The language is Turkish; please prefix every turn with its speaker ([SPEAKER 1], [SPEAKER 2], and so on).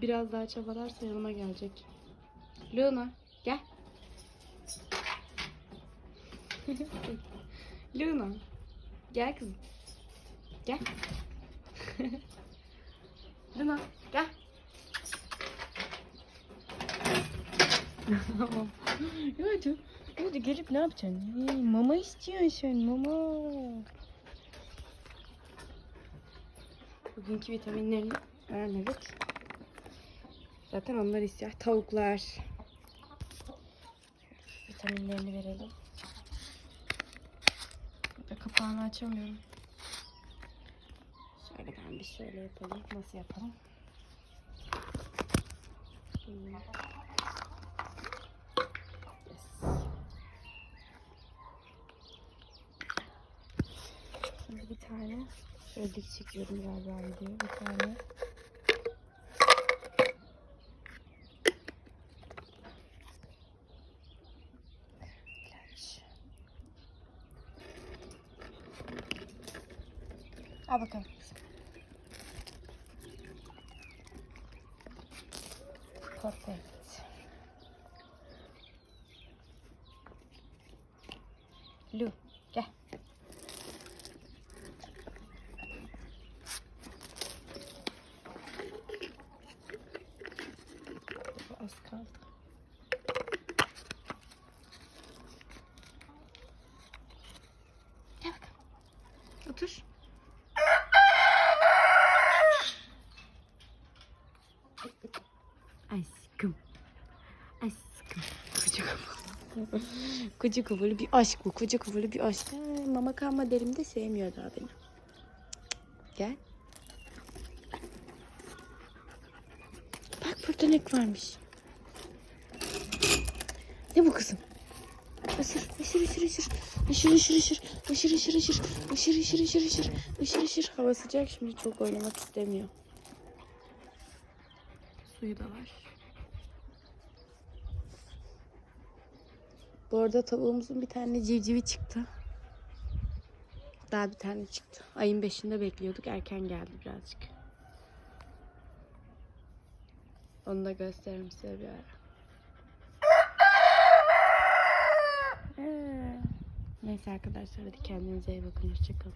[SPEAKER 1] biraz daha çabalarsa yanıma gelecek. Luna gel. Luna gel kızım. Gel. Luna gel. Hadi. Hadi gelip ne yapacaksın? Hey, mama istiyorsun mama. Bugünkü vitaminlerini vermedik. Zaten onlar istiyor. Tavuklar. Vitaminlerini verelim. Ve kapağını açamıyorum. Şöyle ben bir şöyle yapalım. Nasıl yapalım? Yes. Şimdi bir tane şöyle dik çekiyorum galiba videoyu. Bir tane Al bakalım. Perfect. Lu, gel. Az kaldı. Gel bakalım. Otur. Aşkım. Aşkım. Koca kafalı. Koca kafalı bir aşk bu. Koca kafalı bir aşk. Ha, mama kalma derim de sevmiyor daha beni. Gel. Bak burada ne varmış. Ne bu kızım? Isır, ısır, ısır, ısır. Işır, ışır, ışır. Işır, ışır, ışır. Işır, ışır, ışır, ışır. Işır, ışır. Hava sıcak şimdi çok oynamak istemiyor. Suyu da var. Bu arada tavuğumuzun bir tane civcivi çıktı. Daha bir tane çıktı. Ayın 5'inde bekliyorduk. Erken geldi birazcık. Onu da gösteririm size bir ara. Neyse arkadaşlar hadi kendinize iyi bakın. Hoşçakalın.